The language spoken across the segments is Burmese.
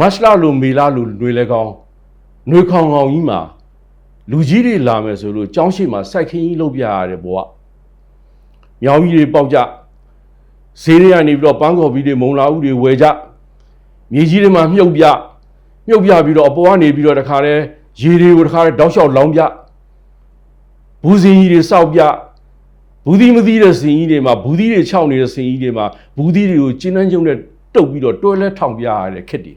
မတ်လလိုမေလလိုຫນွေလဲကောင်းຫນွေခေါင်ခေါင်ကြီးမှာလူကြီးတွေလာမယ်ဆိုလို့ကြောင်းရှိမှာစိုက်ခင်းကြီးလုပ်ပြရတယ်ဘွာမြောင်ကြီးတွေပေါက်ကြဈေးတွေကနေပြီးတော့ပန်းကော်ပြီးတွေမုံလာဥတွေဝယ်ကြမြေကြီးတွေမှာမြုပ်ပြမြုပ်ပြပြီးတော့အပေါ်ကနေပြီးတော့တခါတည်းရေတွေကိုတခါတည်းတောက်လျှောက်လောင်းပြဘူးစင်ကြီးတွေစောက်ပြဘူးသီးမသီးတဲ့စင်ကြီးတွေမှာဘူးသီးတွေခြောက်နေတဲ့စင်ကြီးတွေမှာဘူးသီးတွေကိုကျင်းနှန်းကျုံနဲ့တုပ်ပြီးတော့တွဲလဲထောင်ပြရတဲ့ခက်တွေ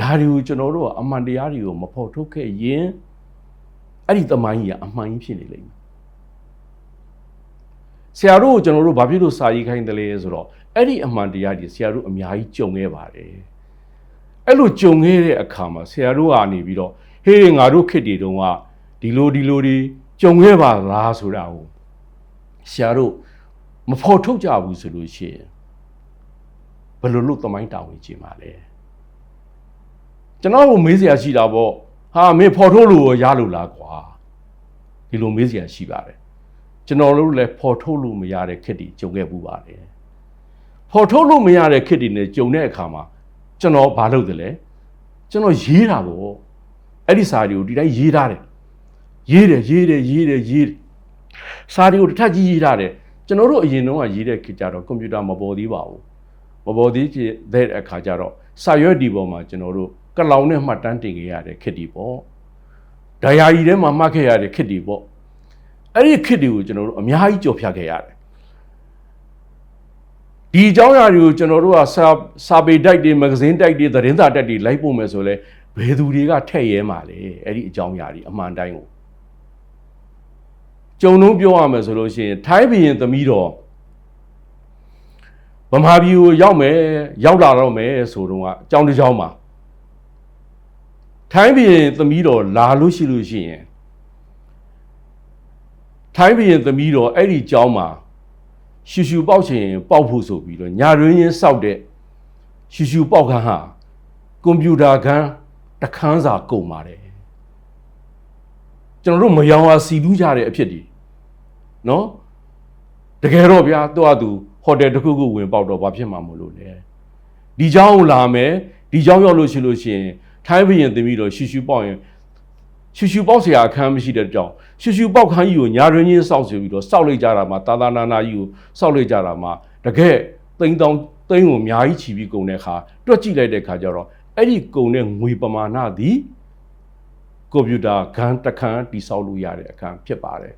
ဒါတွေကိုကျွန်တော်တို့ကအမှန်တရားတွေကိုမဖော်ထုတ်ခဲ့ရင်အဲ့ဒီသမိုင်းကြီးကအမှန်ကြီးဖြစ်နေလိမ့်မယ်ဆရာတို့ကိုကျွန်တော်တို့ဘာဖြစ်လို့စာရေးခိုင်းတယ်လဲဆိုတော့အဲ့ဒီအမှန်တရားတွေဆရာတို့အများကြီးကြုံခဲ့ပါတယ်အဲ့လိုကြုံခဲ့တဲ့အခါမှာဆရာတို့ကနေပြီးတော့ဟေးငါတို့ခစ်တွေတုန်းကဒီလိုဒီလိုတွေကြုံခဲ့ပါလားဆိုတာကိုဆရာတို့မဖော်ထုတ်ကြဘူးဆိုလို့ရှိရင်ဘယ်လိုလုပ်သမိုင်းတာဝန်ကျင်ပါလဲ ကျွန်တော်ကိုမေးစရာရှိတာပေါ့ဟာမင်းဖော်ထုတ်လို့ရောရလို့လားကွာဒီလိုမေးစရာရှိပါတယ်ကျွန်တော်တို့လည်းဖော်ထုတ်လို့မရတဲ့ခက်တီကြုံခဲ့ပူပါတယ်ဖော်ထုတ်လို့မရတဲ့ခက်တီနဲ့ကြုံတဲ့အခါမှာကျွန်တော်ဘာလုပ်တယ်လဲကျွန်တော်ရေးတာပေါ့အဲ့ဒီစာတွေကိုဒီတိုင်းရေးထားတယ်ရေးတယ်ရေးတယ်ရေးတယ်ရေးတယ်စာတွေကိုတစ်ထပ်ကြီးရေးထားတယ်ကျွန်တော်တို့အရင်တုန်းကရေးတဲ့ခေတ်ကြတော့ကွန်ပျူတာမပေါ်သေးပါဘူးမပေါ်သေးတဲ့အခါကျတော့စာရွက်ဒီပေါ်မှာကျွန်တော်တို့ ကလောင်နဲ့မှတ်တမ်းတင်ခဲ့ရတဲ့ခေတ်ဒီပေါ့ဒယာရီထဲမှာမှတ်ခဲ့ရတဲ့ခေတ်ဒီပေါ့အဲ့ဒီခေတ်ဒီကိုကျွန်တော်တို့အများကြီးကြော်ဖြတ်ခဲ့ရတယ်ဒီအကြောင်းအရာတွေကိုကျွန်တော်တို့ကစာစာပေတိုက်တွေမဂဇင်းတိုက်တွေသတင်းစာတိုက်တွေလိုက်ပို့မယ်ဆိုလဲဘယ်သူတွေကထည့်ရဲမှာလဲအဲ့ဒီအကြောင်းအရာတွေအမှန်တိုင်းကိုကြုံလုံးပြောရမယ်ဆိုလို့ရှိရင်ထိုင်းဘီရင်သမီးတော်ဗမာပြည်ကိုရောက်မယ်ရောက်လာတော့မယ်ဆိုတော့ကအကြောင်းတစ်ကြောင်းမှာ ထိုင်းဘီရင်သမီးတော်လာလို့ရှိလို့ရှိရင်ထိုင်းဘီရင်သမီးတော်အဲ့ဒီကြောင်းမှာရှူရှူပေါက်ချင်ပေါက်ဖို့ဆိုပြီးတော့ညာရင်းချင်းစောက်တဲ့ရှူရှူပေါက်ခန်းဟာကွန်ပျူတာခန်းတခန်းစာကုန်ပါတယ်ကျွန်တော်တို့မယောင်ဝါစီလူးကြတဲ့အဖြစ်ဒီနော်တကယ်တော့ဗျာသူ့အတူဟိုတယ်တစ်ခုခုဝင်ပေါက်တော့ဘာဖြစ်မှာမလို့လဲဒီเจ้าကိုလာမယ်ဒီเจ้าရောက်လို့ရှိလို့ရှိရင် ထိုင်းဘရင်သမီးတော်ရှူရှူပေါက်ရင်ရှူရှူပေါက်ဆရာအခန်းမရှိတဲ့ကြောင်ရှူရှူပေါက်ခန်းကြီးကိုညာရင်းချင်းစောက်စီပြီးတော့စောက်လိုက်ကြတာမှာတာသာနာနာကြီးကိုစောက်လိုက်ကြတာမှာတကယ်သိန်းတောင်းသိန်းကိုအများကြီးချီပြီးကုန်တဲ့အခါတွက်ကြည့်လိုက်တဲ့အခါကျတော့အဲ့ဒီကုန်တဲ့ငွေပမာဏသည်ကွန်ပျူတာဂန်တခန်းတိဆောက်လို့ရတဲ့အခန်းဖြစ်ပါတယ်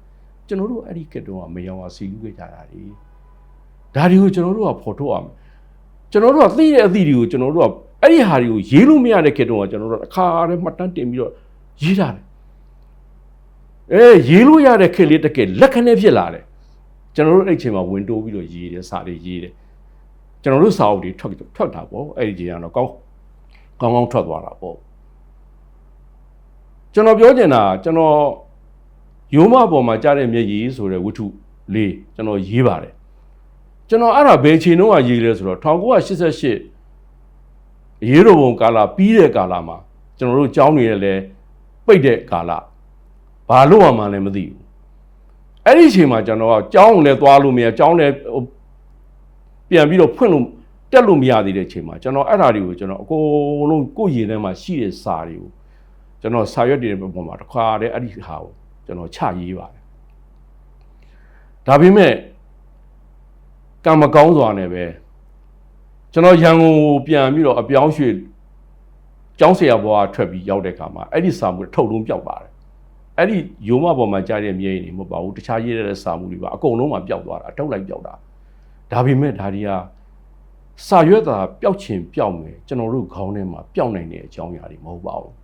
ကျွန်တော်တို့အဲ့ဒီကတုန်းကမယောင်ပါစီလူခဲ့ကြတာလေဒါတွေကိုကျွန်တော်တို့ကဖော်ထုတ်အောင်ကျွန်တော်တို့ကသိတဲ့အသည့်တွေကိုကျွန်တော်တို့က အဲ့ဒီဟာတွေကိုရေးလို့မရတဲ့ကတုန်းကကျွန်တော်တို့အခါရဲမှတ်တမ်းတင်ပြီးတော့ရေးတာတယ်အဲရေးလို့ရတဲ့ခေတ်လေးတကယ်လက်ခနဲ့ဖြစ်လာတယ်ကျွန်တော်တို့အဲ့ချိန်မှာဝင်တိုးပြီးတော့ရေးတယ်စာတွေရေးတယ်ကျွန်တော်တို့စာအုပ်တွေထွက်ထွက်တာပေါ့အဲ့ဒီချိန်ကတော့ကောင်းကောင်းကောင်းထွက်သွားတာပေါ့ကျွန်တော်ပြောချင်တာကျွန်တော်ရိုးမပေါ်မှာကြားတဲ့မျက်ရည်ဆိုတဲ့ဝတ္ထုလေးကျွန်တော်ရေးပါတယ်ကျွန်တော်အဲ့ဒါဘယ်ချိန်တုန်းကရေးလဲဆိုတော့1988 အရေးတော်ပုံကာလပြီးတဲ့ကာလမှာကျွန်တော်တို့ကြောင်းနေရလဲပိတ်တဲ့ကာလဘာလို့မှလည်းမသိဘူးအဲ့ဒီအချိန်မှာကျွန်တော်ကကြောင်းလည်းသွားလို့မရကြောင်းလည်းပြန်ပြီးတော့ဖွင့်လို့တက်လို့မရသေးတဲ့အချိန်မှာကျွန်တော်အဲ့ဓာတွေကိုကျွန်တော်အကုန်လုံးကိုယ့်ရည်ထဲမှာရှိတဲ့စာတွေကိုကျွန်တော်စာရွက်တွေပေါ်မှာတစ်ခါတည်းအဲ့ဒီဟာကိုကျွန်တော်ချရေးပါတယ်ဒါပေမဲ့ကံမကောင်းစွာနဲ့ပဲ ကျွန်တော်ရန်ကုန်ကိုပြန်ပြီးတော့အပြောင်းရွှေ့ကျောင်းဆရာဘွားထွက်ပြီးရောက်တဲ့ခါမှာအဲ့ဒီစာမှုထုတ်လုံးပြောက်ပါတယ်အဲ့ဒီယိုမပေါ်မှာကြားတဲ့မြေနေမဟုတ်ပါဘူးတခြားရေးတဲ့စာမှုတွေပါအကုန်လုံးမှာပျောက်သွားတာအထုတ်လိုက်ပျောက်တာဒါပေမဲ့ဒါတွေကစာရွက်သာပျောက်ချင်ပျောက်မယ်ကျွန်တော်တို့ခေါင်းထဲမှာပျောက်နိုင်တဲ့အကြောင်းအရာတွေမဟုတ်ပါဘူး